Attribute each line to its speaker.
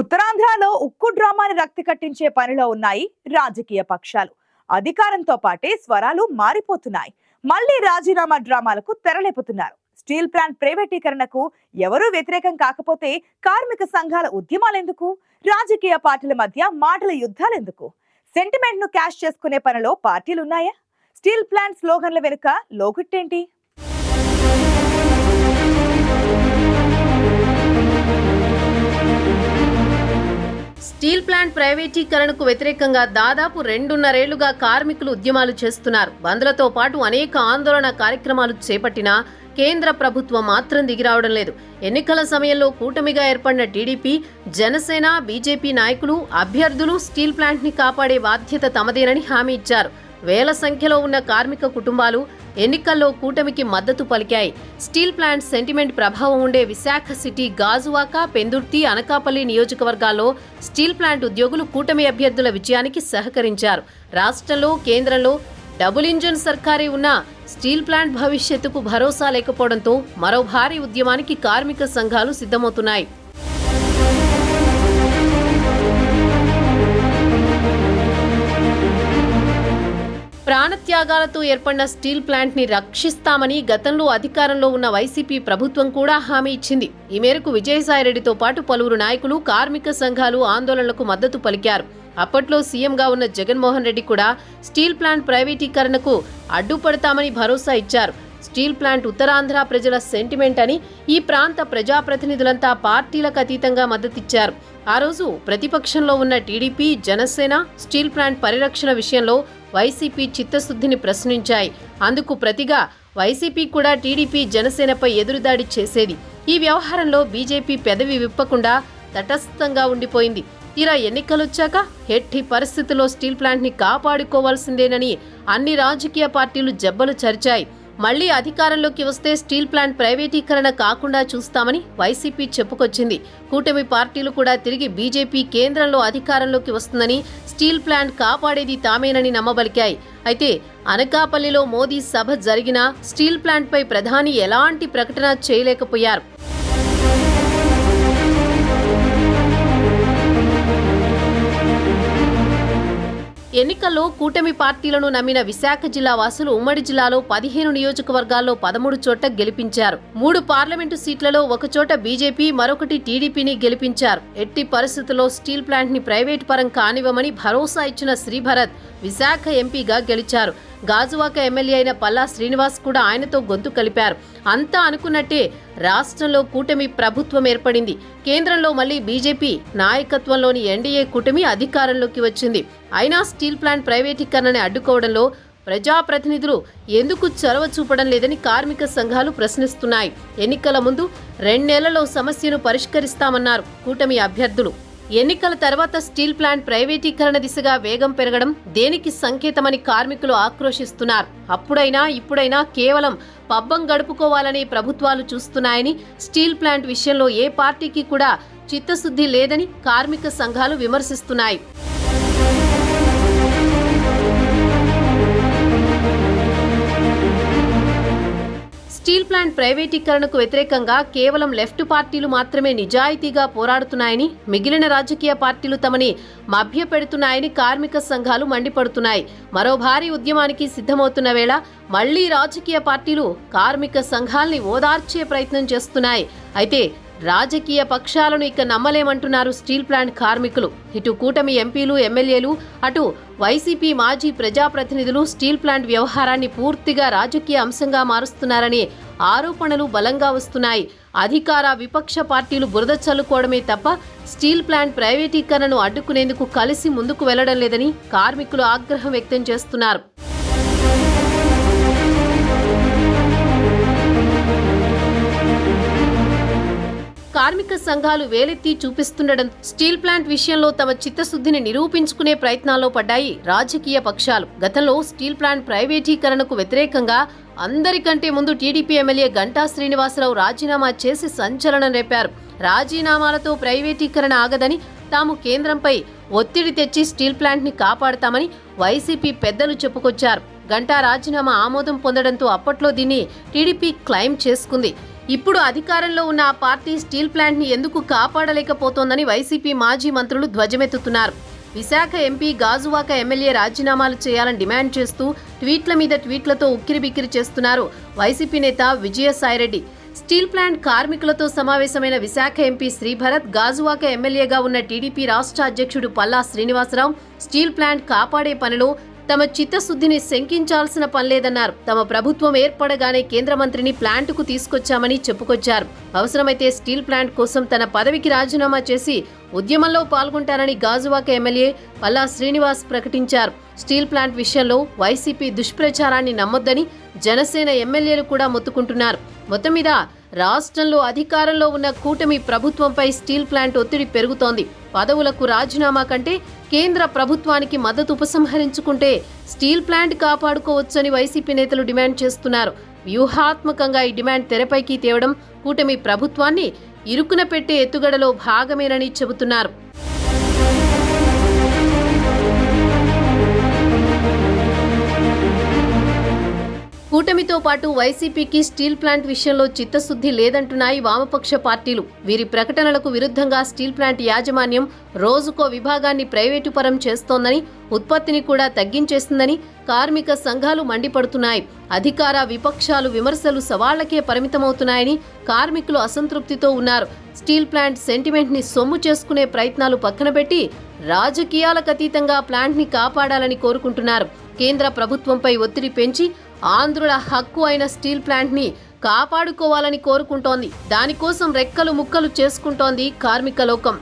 Speaker 1: ఉత్తరాంధ్రలో ఉక్కు డ్రామాని రక్తి కట్టించే పనిలో ఉన్నాయి రాజకీయ పక్షాలు. అధికారంతో పాటే స్వరాలు మారిపోతున్నాయి. మళ్ళీ రాజీనామా డ్రామాలకు తెరలేపుతున్నారు. స్టీల్ ప్లాంట్ ప్రైవేటీకరణకు ఎవరూ వ్యతిరేకం కాకపోతే కార్మిక సంఘాల ఉద్యమాలెందుకు? రాజకీయ పార్టీల మధ్య మాటల యుద్ధాలెందుకు? సెంటిమెంట్ను క్యాష్ చేసుకునే పనిలో పార్టీలున్నాయా? స్టీల్ ప్లాంట్ స్లోగన్ల వెనుక లోగుట్టేంటి?
Speaker 2: ల్యాండ్ ప్రైవేటీకరణకు వ్యతిరేకంగా దాదాపు రెండున్నరేళ్ళుగా కార్మికులు ఉద్యమాలు చేస్తున్నారు. బంద్లతో పాటు అనేక ఆందోళన కార్యక్రమాలు చేపట్టినా కేంద్ర ప్రభుత్వం మాత్రం దిగిరావడం లేదు. ఎన్నికల సమయంలో కూటమిగా ఏర్పడిన టీడీపీ జనసేన బీజేపీ నాయకులు అభ్యర్థులు స్టీల్ ప్లాంట్ని కాపాడే బాధ్యత తమదేనని హామీ ఇచ్చారు. వేల సంఖ్యలో ఉన్న కార్మిక కుటుంబాలు ఎన్నికల్లో కూటమికి మద్దతు పలికాయి. స్టీల్ ప్లాంట్ సెంటిమెంట్ ప్రభావం ఉండే విశాఖ సిటీ గాజువాక పెందుర్తి అనకాపల్లి నియోజకవర్గాల్లో స్టీల్ ప్లాంట్ ఉద్యోగులు కూటమి అభ్యర్థుల విజయానికి సహకరించారు. రాష్ట్రంలో కేంద్రంలో డబుల్ ఇంజన్ సర్కారే ఉన్న స్టీల్ ప్లాంట్ భవిష్యత్తుకు భరోసా లేకపోవడంతో మరో భారీ ఉద్యమానికి కార్మిక సంఘాలు సిద్ధమవుతున్నాయి. ప్రాణత్యాగాలతో ఏర్పడిన స్టీల్ ప్లాంట్ని రక్షిస్తామని గతంలో అధికారంలో ఉన్న వైసీపీ ప్రభుత్వం కూడా హామీ ఇచ్చింది. ఈ మేరకు విజయసాయిరెడ్డితో పాటు పలువురు నాయకులు కార్మిక సంఘాలు ఆందోళనలకు మద్దతు పలికారు. అప్పట్లో సీఎంగా ఉన్న జగన్మోహన్ రెడ్డి కూడా స్టీల్ ప్లాంట్ ప్రైవేటీకరణకు అడ్డుపడతామని భరోసా ఇచ్చారు. స్టీల్ ప్లాంట్ ఉత్తరాంధ్ర ప్రజల సెంటిమెంట్ అని ఈ ప్రాంత ప్రజాప్రతినిధులంతా పార్టీలకు అతీతంగా మద్దతిచ్చారు. ఆ రోజు ప్రతిపక్షంలో ఉన్న టీడీపీ జనసేన స్టీల్ ప్లాంట్ పరిరక్షణ విషయంలో వైసీపీ చిత్తశుద్ధిని ప్రశ్నించాయి. అందుకు ప్రతిగా వైసీపీ కూడా టీడీపీ జనసేనపై ఎదురుదాడి చేసేది. ఈ వ్యవహారంలో బీజేపీ పెదవి విప్పకుండా తటస్థంగా ఉండిపోయింది. తీరా ఎన్నికలొచ్చాక ఎట్టి పరిస్థితుల్లో స్టీల్ ప్లాంట్ని కాపాడుకోవాల్సిందేనని అన్ని రాజకీయ పార్టీలు జబ్బలు చరిచాయి. మళ్ళీ అధికారంలోకి వస్తే స్టీల్ ప్లాంట్ ప్రైవేటీకరణ కాకుండా చూస్తామని వైసీపీ చెప్పుకొచ్చింది. కూటమి పార్టీలు కూడా తిరిగి బీజేపీ కేంద్రంలో అధికారంలోకి వస్తుందని స్టీల్ ప్లాంట్ కాపాడేది తామేనని నమ్మబలికాయి. అయితే అనకాపల్లిలో మోదీ సభ జరిగినా స్టీల్ ప్లాంట్పై ప్రధాని ఎలాంటి ప్రకటన చేయలేకపోయారు. ఎన్నికల్లో కూటమి పార్టీలను నమ్మిన విశాఖ జిల్లా వాసులు ఉమ్మడి జిల్లాలో పదిహేను నియోజకవర్గాల్లో పదమూడు చోట్ల గెలిపించారు. మూడు పార్లమెంటు సీట్లలో ఒక చోట బీజేపీ మరొకటి టీడీపీని గెలిపించారు. ఎట్టి పరిస్థితుల్లో స్టీల్ ప్లాంట్ని ప్రైవేట్ పరం కానివ్వమని భరోసా ఇచ్చిన శ్రీభరత్ విశాఖ ఎంపీగా గెలిచారు. గాజువాక ఎమ్మెల్యే అయిన పల్లా శ్రీనివాస్ కూడా ఆయనతో గొంతు కలిపారు. అంతా అనుకున్నట్టే రాష్ట్రంలో కూటమి ప్రభుత్వం ఏర్పడింది. కేంద్రంలో మళ్ళీ బీజేపీ నాయకత్వంలోని ఎన్డీఏ కూటమి అధికారంలోకి వచ్చింది. అయినా స్టీల్ ప్లాంట్ ప్రైవేటీకరణని అడ్డుకోవడంలో ప్రజాప్రతినిధులు ఎందుకు చొరవ చూపడం లేదని కార్మిక సంఘాలు ప్రశ్నిస్తున్నాయి. ఎన్నికల ముందు రెండేళ్ళలో సమస్యను పరిష్కరిస్తామన్నారు కూటమి అభ్యర్థులు. ఎన్నికల తర్వాత స్టీల్ ప్లాంట్ ప్రైవేటీకరణ దిశగా వేగం పెరగడం దేనికి సంకేతమని కార్మికులు ఆక్రోషిస్తున్నారు అప్పుడైనా ఇప్పుడైనా కేవలం పబ్బం గడుపుకోవాలని ప్రభుత్వాలు చూస్తున్నాయని స్టీల్ ప్లాంట్ విషయంలో ఏ పార్టీకి కూడా చిత్తశుద్ధి లేదని కార్మిక సంఘాలు విమర్శిస్తున్నాయి. స్టీల్ ప్లాంట్ ప్రైవేటీకరణకు వ్యతిరేకంగా కేవలం లెఫ్ట్ పార్టీలు మాత్రమే నిజాయితీగా పోరాడుతున్నాయని మిగిలిన రాజకీయ పార్టీలు తమని మభ్యపెడుతున్నాయని కార్మిక సంఘాలు మండిపడుతున్నాయి. మరో భారీ ఉద్యమానికి సిద్ధమవుతున్న వేళ మళ్ళీ రాజకీయ పార్టీలు కార్మిక సంఘాల్ని ఓదార్చే ప్రయత్నం చేస్తున్నాయి. అయితే రాజకీయ పక్షాలను ఇక నమ్మలేమంటున్నారు స్టీల్ ప్లాంట్ కార్మికులు. ఇటు కూటమి ఎంపీలు ఎమ్మెల్యేలు అటు వైసీపీ మాజీ ప్రజాప్రతినిధులు స్టీల్ ప్లాంట్ వ్యవహారాన్ని పూర్తిగా రాజకీయ అంశంగా మారుస్తున్నారని ఆరోపణలు బలంగా వస్తున్నాయి. అధికార విపక్ష పార్టీలు బురద చల్లుకోవడమే తప్ప స్టీల్ ప్లాంట్ ప్రైవేటీకరణను అడ్డుకునేందుకు కలిసి ముందుకు వెళ్ళడం లేదని కార్మికులు ఆగ్రహం వ్యక్తం చేస్తున్నారు. కార్మిక సంఘాలు వేలెత్తి చూపిస్తుండడం స్టీల్ ప్లాంట్ విషయంలో తమ చిత్తశుద్ధిని నిరూపించుకునే ప్రయత్నాల్లో పడ్డాయి రాజకీయ పక్షాలు. గతంలో స్టీల్ ప్లాంట్ ప్రైవేటీకరణకు వ్యతిరేకంగా అందరికంటే ముందు టీడీపీ ఎమ్మెల్యే గంటా శ్రీనివాసరావు రాజీనామా చేసి సంచలనం రేపారు. రాజీనామాలతో ప్రైవేటీకరణ ఆగదని తాము కేంద్రంపై ఒత్తిడి తెచ్చి స్టీల్ ప్లాంట్ని కాపాడతామని వైసీపీ పెద్దలు చెప్పుకొచ్చారు. గంటా రాజీనామా ఆమోదం పొందడంతో అప్పట్లో దీన్ని టీడీపీ క్లెయిమ్ చేసుకుంది. ఇప్పుడు అధికారంలో ఉన్న ఆ పార్టీ స్టీల్ ప్లాంట్ని ఎందుకు కాపాడలేకపోతోందని వైసీపీ మాజీ మంత్రులు ధ్వజమెత్తుతున్నారు. విశాఖ ఎంపీ గాజువాక ఎమ్మెల్యే రాజీనామాలు చేయాలని డిమాండ్ చేస్తూ ట్వీట్ల మీద ట్వీట్లతో ఉక్కిరిబిక్కిరి చేస్తున్నారు వైసీపీ నేత విజయసాయిరెడ్డి. స్టీల్ ప్లాంట్ కార్మికులతో సమావేశమైన విశాఖ ఎంపీ శ్రీభరత్ గాజువాక ఎమ్మెల్యేగా ఉన్న టీడీపీ రాష్ట్ర అధ్యక్షుడు పల్లా శ్రీనివాసరావు స్టీల్ ప్లాంట్ కాపాడే పనిలో తమ చిత్తశుద్ధిని శంకించాల్సిన పనిలేదన్నారు తమ ప్రభుత్వం ఏర్పడగానే కేంద్ర మంత్రిని ప్లాంటుకు తీసుకొచ్చామని చెప్పుకొచ్చారు. అవసరమైతే స్టీల్ ప్లాంట్ కోసం తన పదవికి రాజీనామా చేసి ఉద్యమంలో పాల్గొంటారని గాజువాక ఎమ్మెల్యే పల్లా శ్రీనివాస్ ప్రకటించారు. స్టీల్ ప్లాంట్ విషయంలో వైసీపీ దుష్ప్రచారాన్ని నమ్మొద్దని జనసేన ఎమ్మెల్యేలు కూడా మొత్తుకుంటున్నారు. మొత్తం మీద రాష్ట్రంలో అధికారంలో ఉన్న కూటమి ప్రభుత్వంపై స్టీల్ ప్లాంట్ ఒత్తిడి పెరుగుతోంది. పదవులకు రాజీనామా కంటే కేంద్ర ప్రభుత్వానికి మద్దతు ఉపసంహరించుకుంటే స్టీల్ ప్లాంట్ కాపాడుకోవచ్చని వైసీపీ నేతలు డిమాండ్ చేస్తున్నారు. వ్యూహాత్మకంగా ఈ డిమాండ్ తెరపైకి తేవడం కూటమి ప్రభుత్వాన్ని ఇరుకున పెట్టే ఎత్తుగడలో భాగమేనని చెబుతున్నారు. కూటమితో పాటు వైసీపీకి స్టీల్ ప్లాంట్ విషయంలో చిత్తశుద్ధి లేదంటున్నాయి వామపక్ష పార్టీలు. వీరి ప్రకటనలకు విరుద్ధంగా స్టీల్ ప్లాంట్ యాజమాన్యం రోజుకో విభాగాన్ని ప్రైవేటు పరం చేస్తోందని ఉత్పత్తిని కూడా తగ్గించేస్తుందని కార్మిక సంఘాలు మండిపడుతున్నాయి. అధికార విపక్షాలు విమర్శలు సవాళ్ళకే పరిమితమవుతున్నాయని కార్మికులు అసంతృప్తితో ఉన్నారు. స్టీల్ ప్లాంట్ సెంటిమెంట్ని సొమ్ము చేసుకునే ప్రయత్నాలు పక్కన పెట్టి రాజకీయాలకు అతీతంగా ప్లాంట్ని కాపాడాలని కోరుకుంటున్నారు. కేంద్ర ప్రభుత్వంపై ఒత్తిడి పెంచి ఆంధ్రుల హక్కు అయిన స్టీల్ ప్లాంట్ని కాపాడుకోవాలని కోరుకుంటోంది. దానికోసం రెక్కలు ముక్కలు చేసుకుంటోంది కార్మిక లోకం.